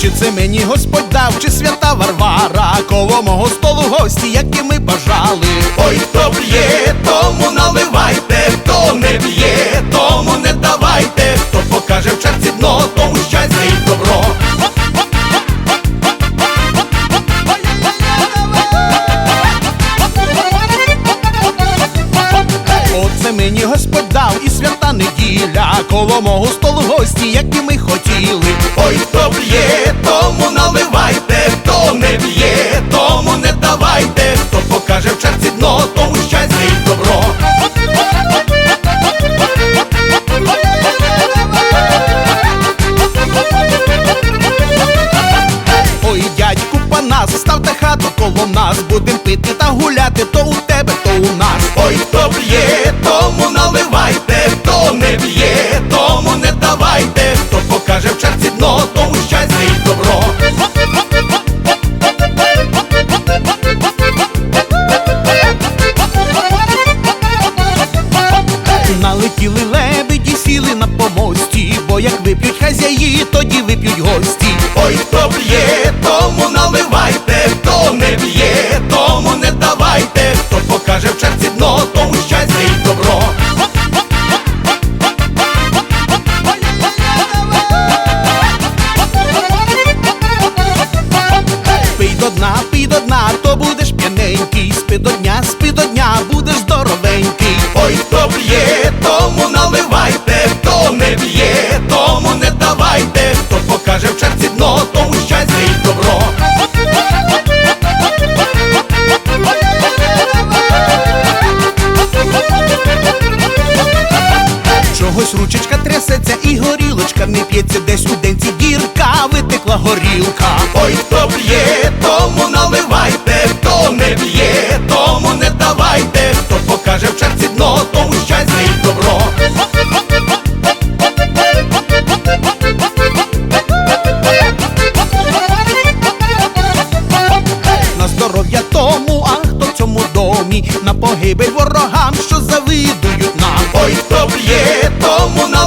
Чи це мені Господь дав, чи свята Варвара, коло мого столу гості, які ми бажали. Ой, хто б'є, тому наливайте, хто не б'є, тому не давайте, хто покаже в черці дно, неділя, коло мого столу гості, які ми хотіли. Ой, хто б'є, тому наливайте, хто не б'є, тому не давайте, хто покаже в черці дно, тому щастя і добро. Ой, дядьку панас, ставте хату коло нас, будем пити та гуляти, то у тебе, то у нас. Ой, хто б'є, тому наливайте, бо як вип'ють хазяї, тоді вип'ють гості. Ой, хто б'є, тому наливайте, хто не б'є, тому не давайте, хто покаже в черці дно, тому щастя і добро. Пий до дна, пий до дна, то будеш п'яненький, спи до дня, Чогось ручечка трясеться і горілочка не п'ється десь у денці дірка, витекла горілка. Ой, хто б'є, тому наливайте, хто не б'є, тому не давайте, хто покаже в черці дно, тому щастя і добро. На здоров'я тому, а хто в цьому домі, на погибель ворога como una